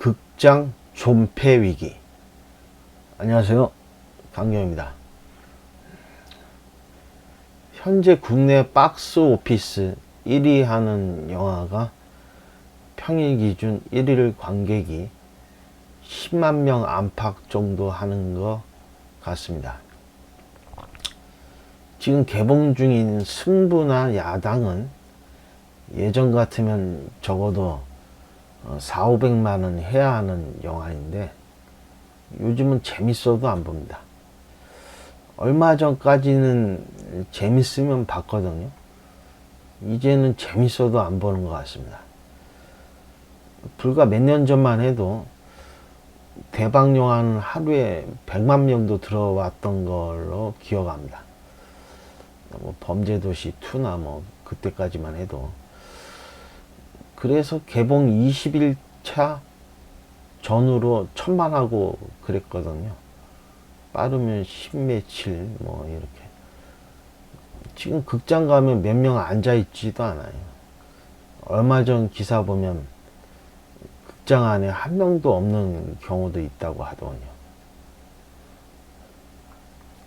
극장 존폐 위기. 안녕하세요. 강경입니다. 현재 국내 박스 오피스 1위 하는 영화가 평일 기준 1일 관객이 10만 명 안팎 정도 하는 것 같습니다. 지금 개봉 중인 승부나 야당은 예전 같으면 적어도 4, 500만 원 해야 하는 영화인데 요즘은 재밌어도 안 봅니다. 얼마 전까지는 재밌으면 봤거든요. 이제는 재밌어도 안 보는 것 같습니다. 불과 몇 년 전만 해도 대박 영화는 하루에 100만 명도 들어왔던 걸로 기억합니다. 뭐 범죄도시 2나 뭐 그때까지만 해도 그래서 개봉 20일차 전후로 천만 하고 그랬거든요. 빠르면 10며칠 뭐 이렇게. 지금 극장 가면 몇 명 앉아 있지도 않아요. 얼마 전 기사 보면 극장 안에 한 명도 없는 경우도 있다고 하더군요.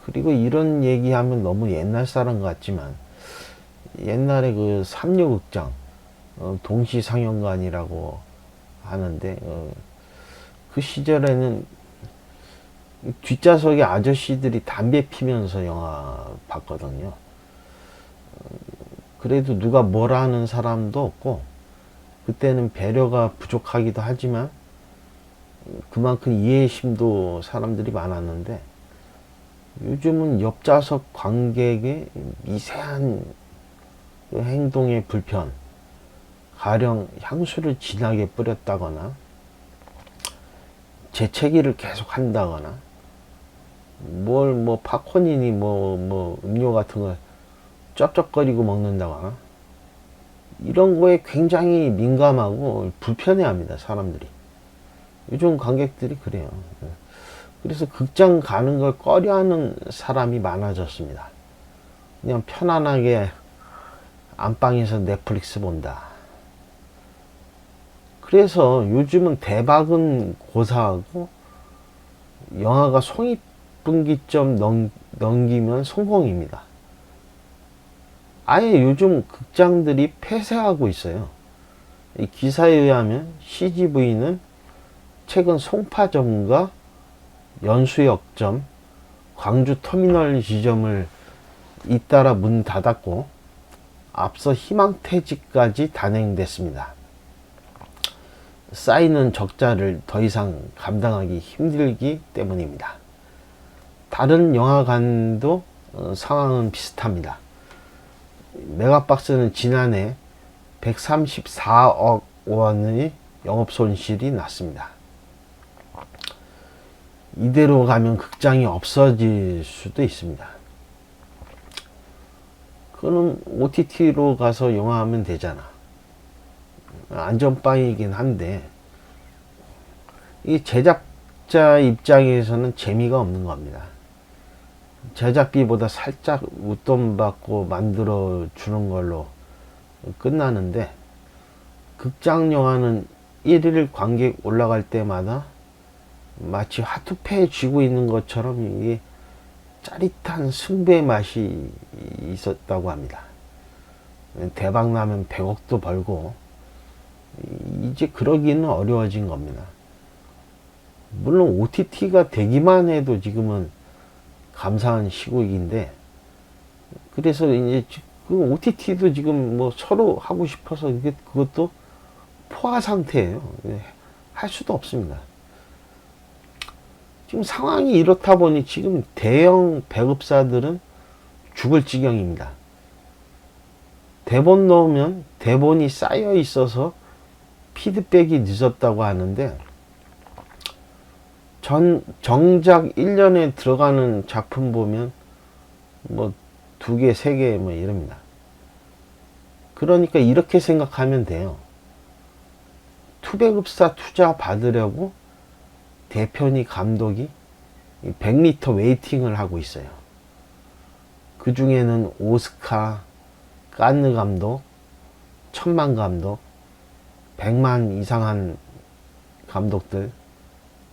그리고 이런 얘기하면 너무 옛날 사람 같지만 옛날에 그 삼류극장 어, 동시상영관이라고 하는데 어, 그 시절에는 뒷좌석에 아저씨들이 담배 피면서 영화 봤거든요. 어, 그래도 누가 뭐라 하는 사람도 없고 그때는 배려가 부족하기도 하지만 그만큼 이해심도 사람들이 많았는데 요즘은 옆좌석 관객의 미세한 그 행동의 불편, 가령 향수를 진하게 뿌렸다거나 재채기를 계속 한다거나 뭘 뭐 팝콘이니 뭐뭐 음료 같은 걸 쩝쩝거리고 먹는다거나 이런 거에 굉장히 민감하고 불편해합니다 사람들이. 요즘 관객들이 그래요. 그래서 극장 가는 걸 꺼려하는 사람이 많아졌습니다. 그냥 편안하게 안방에서 넷플릭스 본다 그래서 요즘은 대박은 고사하고 영화가 송입분기점 넘, 넘기면 성공입니다. 아예 요즘 극장들이 폐쇄하고 있어요. 이 기사에 의하면 CGV는 최근 송파점과 연수역점, 광주 터미널 지점을 잇따라 문 닫았고 앞서 희망퇴직까지 단행됐습니다. 쌓이는 적자를 더 이상 감당하기 힘들기 때문입니다. 다른 영화관도 어, 상황은 비슷합니다. 메가박스는 지난해 134억 원의 영업 손실이 났습니다. 이대로 가면 극장이 없어질 수도 있습니다. 그럼 OTT로 가서 영화 하면 되잖아. 안전빵이긴 한데 이 제작자 입장에서는 재미가 없는 겁니다. 제작비보다 살짝 웃돈 받고 만들어 주는 걸로 끝나는데 극장 영화는 1일 관객 올라갈 때마다 마치 하투패에 쥐고 있는 것처럼 이게 짜릿한 승부의 맛이 있었다고 합니다. 대박 나면 100억도 벌고 이제 그러기는 어려워진 겁니다. 물론 OTT가 되기만 해도 지금은 감사한 시국인데 그래서 이제 그 OTT도 지금 뭐 서로 하고 싶어서 이게 그것도 포화 상태예요. 할 수도 없습니다. 지금 상황이 이렇다 보니 지금 대형 배급사들은 죽을 지경입니다. 대본 넣으면 대본이 쌓여 있어서 피드백이 늦었다고 하는데 전 정작 1년에 들어가는 작품 보면 뭐 두 개, 세 개 뭐 이럽니다. 그러니까 이렇게 생각하면 돼요. 투배급사 투자 받으려고 대표니 감독이 100m 웨이팅을 하고 있어요. 그 중에는 오스카, 깐느 감독, 천만 감독, 100만 이상한 감독들,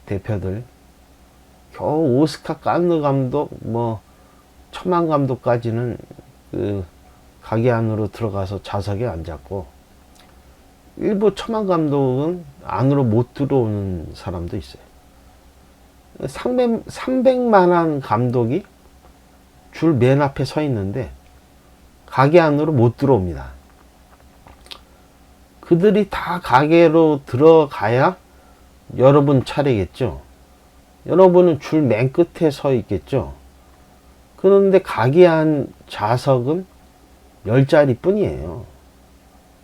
대표들, 겨우 오스카 깐느 감독, 뭐, 천만 감독까지는 그 가게 안으로 들어가서 좌석에 앉았고, 일부 천만 감독은 안으로 못 들어오는 사람도 있어요. 300, 300만한 감독이 줄 맨 앞에 서 있는데, 가게 안으로 못 들어옵니다. 그들이 다 가게로 들어가야 여러분 차례겠죠. 여러분은 줄 맨 끝에 서 있겠죠. 그런데 가게 안 좌석은 10자리 뿐이에요.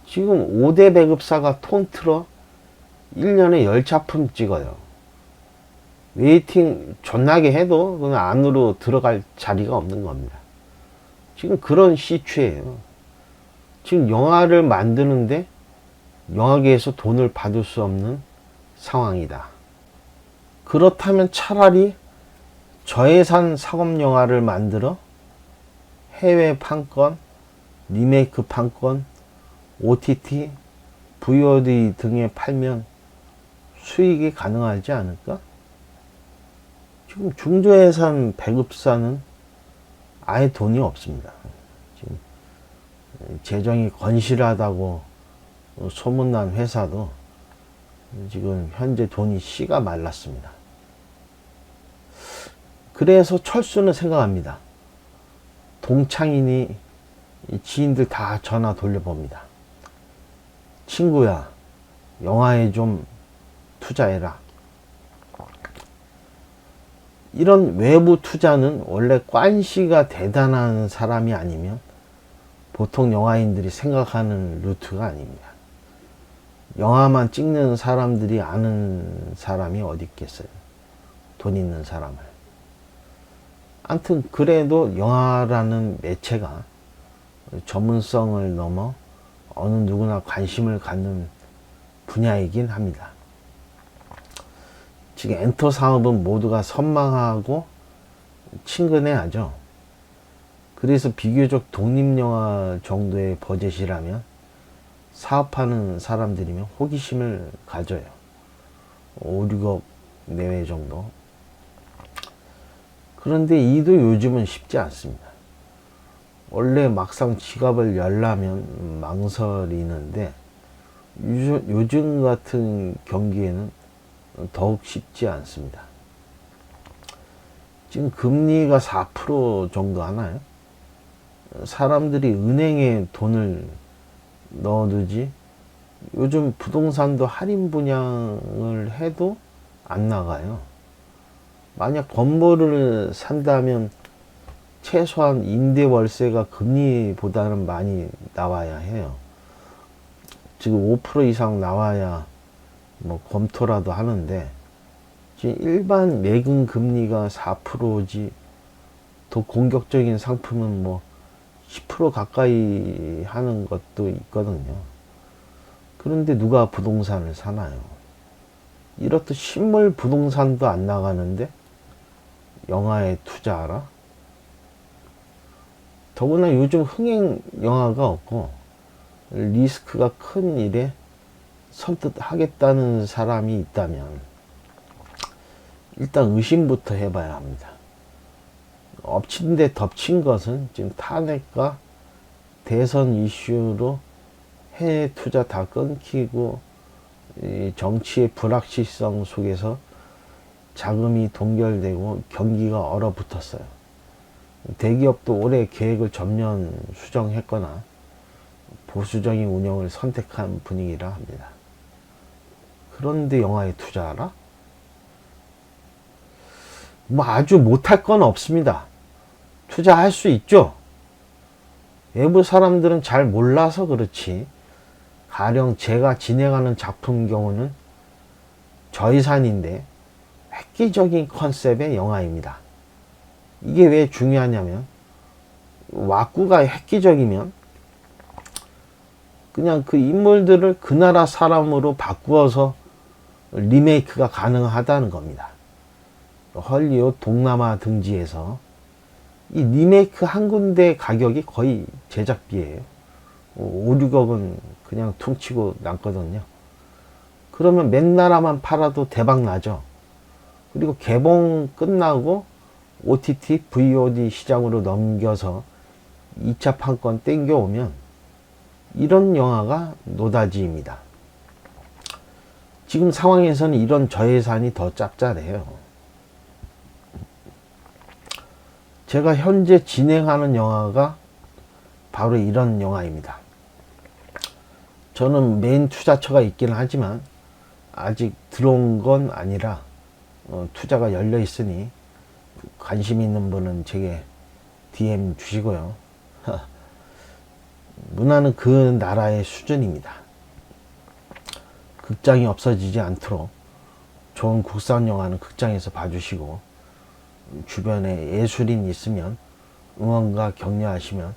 지금 5대 배급사가 통틀어 1년에 10작품 찍어요. 웨이팅 존나게 해도 그 안으로 들어갈 자리가 없는 겁니다. 지금 그런 시추예요. 지금 영화를 만드는데 영화계에서 돈을 받을 수 없는 상황이다. 그렇다면 차라리 저예산 상업 영화를 만들어 해외 판권, 리메이크 판권, OTT, VOD 등에 팔면 수익이 가능하지 않을까? 지금 중저예산 배급사는 아예 돈이 없습니다. 지금 재정이 건실하다고 소문난 회사도 지금 현재 돈이 씨가 말랐습니다. 그래서 철수는 생각합니다. 동창이니 지인들 다 전화 돌려봅니다. 친구야, 영화에 좀 투자해라. 이런 외부 투자는 원래 관시가 대단한 사람이 아니면 보통 영화인들이 생각하는 루트가 아닙니다. 영화만 찍는 사람들이 아는 사람이 어디 있겠어요? 돈 있는 사람을. 아무튼 그래도 영화라는 매체가 전문성을 넘어 어느 누구나 관심을 갖는 분야이긴 합니다. 지금 엔터 사업은 모두가 선망하고 친근해하죠. 그래서 비교적 독립영화 정도의 버젯이라면 사업하는 사람들이면 호기심을 가져요. 5, 6억 내외 정도. 그런데 이도 요즘은 쉽지 않습니다. 원래 막상 지갑을 열라면 망설이는데 요즘 같은 경기에는 더욱 쉽지 않습니다. 지금 금리가 4% 정도 하나요? 사람들이 은행에 돈을 넣어두지 요즘 부동산도 할인 분양을 해도 안 나가요. 만약 건물을 산다면 최소한 임대 월세가 금리보다는 많이 나와야 해요. 지금 5% 이상 나와야 뭐 검토라도 하는데 지금 일반 매금 금리가 4%지 더 공격적인 상품은 뭐 10% 가까이 하는 것도 있거든요. 그런데 누가 부동산을 사나요? 이렇듯 실물 부동산도 안 나가는데 영화에 투자하라? 더구나 요즘 흥행 영화가 없고 리스크가 큰 일에 선뜻 하겠다는 사람이 있다면 일단 의심부터 해봐야 합니다. 엎친 데 덮친 것은 지금 탄핵과 대선 이슈로 해외 투자 다 끊기고 정치의 불확실성 속에서 자금이 동결되고 경기가 얼어붙었어요. 대기업도 올해 계획을 전면 수정했거나 보수적인 운영을 선택한 분위기라 합니다. 그런데 영화에 투자하라? 뭐 아주 못할 건 없습니다. 투자할 수 있죠. 외부 사람들은 잘 몰라서 그렇지. 가령 제가 진행하는 작품 경우는 저희산인데 획기적인 컨셉의 영화입니다. 이게 왜 중요하냐면 와꾸가 획기적이면 그냥 그 인물들을 그 나라 사람으로 바꾸어서 리메이크가 가능하다는 겁니다. 헐리우드 동남아 등지에서 이 리메이크 한 군데 가격이 거의 제작비예요. 5, 6억은 그냥 퉁치고 남거든요. 그러면 맨 나라만 팔아도 대박 나죠. 그리고 개봉 끝나고 OTT, VOD 시장으로 넘겨서 2차 판권 땡겨오면 이런 영화가 노다지입니다. 지금 상황에서는 이런 저예산이 더 짭짤해요. 제가 현재 진행하는 영화가 바로 이런 영화입니다. 저는 메인 투자처가 있긴 하지만 아직 들어온 건 아니라 어, 투자가 열려 있으니 관심 있는 분은 제게 DM 주시고요. 문화는 그 나라의 수준입니다. 극장이 없어지지 않도록 좋은 국산 영화는 극장에서 봐주시고 주변에 예술인 있으면 응원과 격려하시면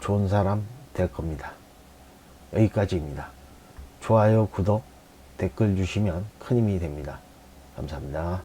좋은 사람 될 겁니다. 여기까지입니다. 좋아요, 구독, 댓글 주시면 큰 힘이 됩니다. 감사합니다.